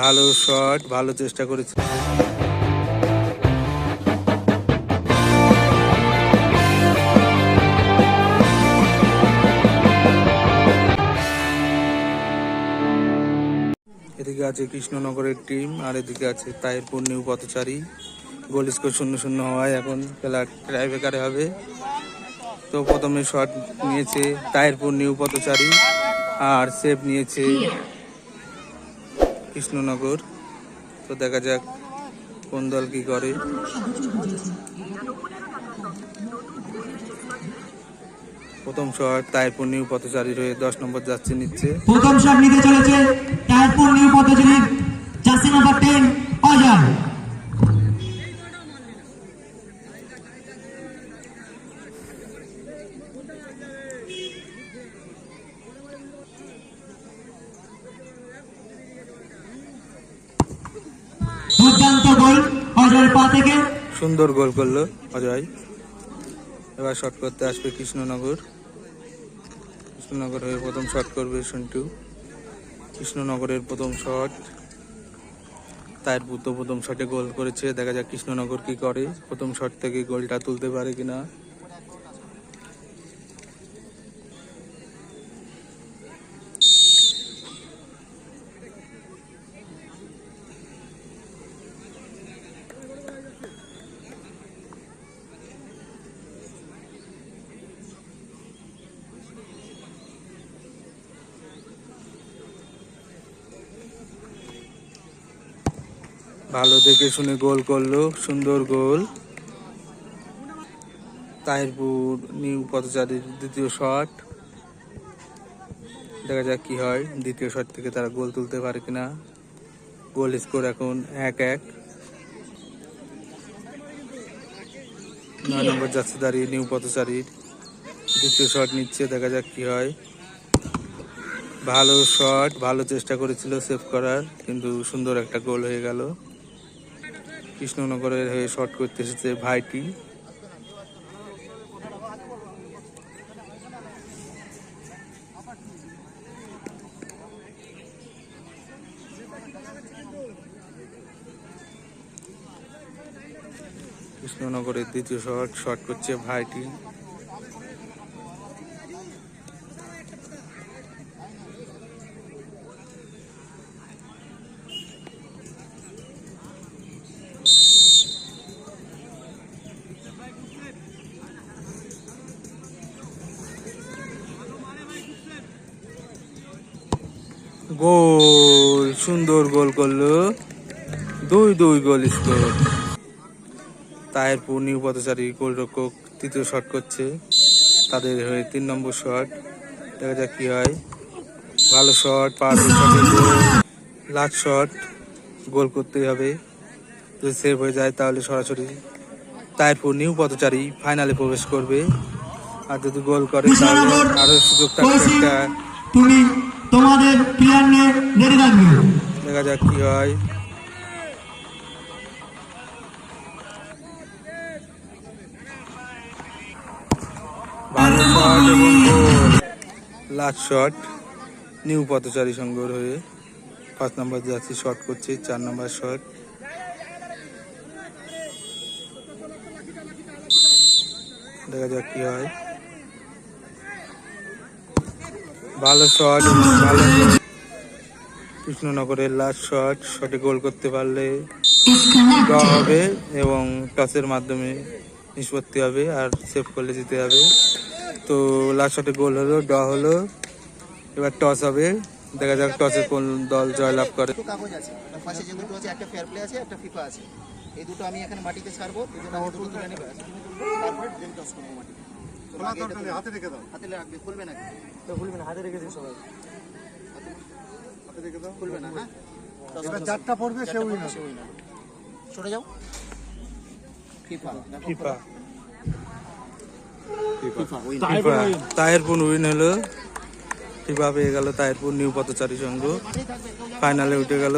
ভালো শট, ভালো চেষ্টা করেছে। এদিকে আছে কৃষ্ণনগরের টিম, আর এদিকে আছে তাহিরপুর নিউ পথচারী। গোল স্কোর শূন্য শূন্য হওয়ায় এখন খেলা ট্রাইবেকারে হবে। তো প্রথমে শট নিয়েছে তাহিরপুর নিউ পথচারী, আর সেভ নিয়েছে কৃষ্ণনগর। তো দেখা যাক কোন দল কি করে। প্রথম শহর তাইপুর নিউ পথচারী হয়ে দশ নম্বর যাচ্ছে, নিচ্ছে। প্রথম শহর নিতে চলেছে তাইপুর নিউ পথচারী জার্সি নাম্বার টেন, অজয়। থেকে? সুন্দর গোল করল অজয়। এবার শট করতে আসবে কৃষ্ণনগর। কৃষ্ণনগর হয়ে প্রথম শট করবে সন্টু। কৃষ্ণনগরের প্রথম শট তার বুদ্ধ প্রথম শটে গোল করেছে। দেখা যাক কৃষ্ণনগর কি করে। প্রথম শট থেকে গোলটা তুলতে পারে কিনা। ভালো দেখে শুনে গোল করল, সুন্দর গোল। তাহিরপুর নিউ পথচারীর দ্বিতীয় শট। দেখা যাক কি হয়, দ্বিতীয় শট থেকে তারা গোল তুলতে পারে কিনা। গোল স্কোর এখন এক এক নয় নম্বর যাচ্ছে দাঁড়িয়ে নিউ পথচারীর। দ্বিতীয় শট নিচ্ছে, দেখা যাক কি হয়। ভালো শট, ভালো চেষ্টা করেছিল সেভ করার, কিন্তু সুন্দর একটা গোল হয়ে গেল। কৃষ্ণনগরের হয়ে শর্ট করতে এসেছে ভাইটি। কৃষ্ণনগরের দ্বিতীয় শর্ট শর্ট করছে ভাইটি। গোল, সুন্দর গোল করল। দুই দুই গোল স্কোর তাহেরপুর নিউ পথচারী গোলরক্ষক তৃতীয় শট করছে। তাদের হয়ে তিন নম্বর শট দেখা যাক কি হয়। ভালো শট শটে লাস্ট শট গোল করতেই হবে। যদি সেভ হয়ে যায় তাহলে সরাসরি তাহেরপুর নিউ পথচারী ফাইনালে প্রবেশ করবে। আর যদি গোল করে তাহলে আরও সুযোগ থাকবে তোমাদের প্লেয়ার নিয়ে রেডি থাকবে। দেখা যাক কি হয়। লাস্ট শট নিউ পথচারী সংঘর হয়ে পাঁচ নম্বর যাচ্ছি শট করছে, চার নম্বর শট দেখা যাক কি হয়। ভালো শট ভালো কৃষ্ণনগরের লাস্ট শট শটে গোল করতে পারলে হবে এবং টসের মাধ্যমে নিষ্পত্তি হবে আর সেভ করলে জিতে হবে তো লাস্ট শটে গোল হলো ড্র হলো এবার টস হবে দেখা যাক টসে কোন দল জয়লাভ করে মাটিতে ছাড়বো আচ্ছা, তো আগে এটা হাতে রেখে দাও। হাতে রাখবে খুলবে নাকি? খুলবে না হাতে রেখে দিন সবাই। হাতে রেখে দাও। খুলবে না হ্যাঁ? এবার চারটা পড়বে সে। সরে যাও। FIFA FIFA. Win FIFA. Taherpur win. হলো। ফিফা পেয়ে গেল তাহেরপুর নিউ পথচারী সংঘ। ফাইনালে উঠে গেল।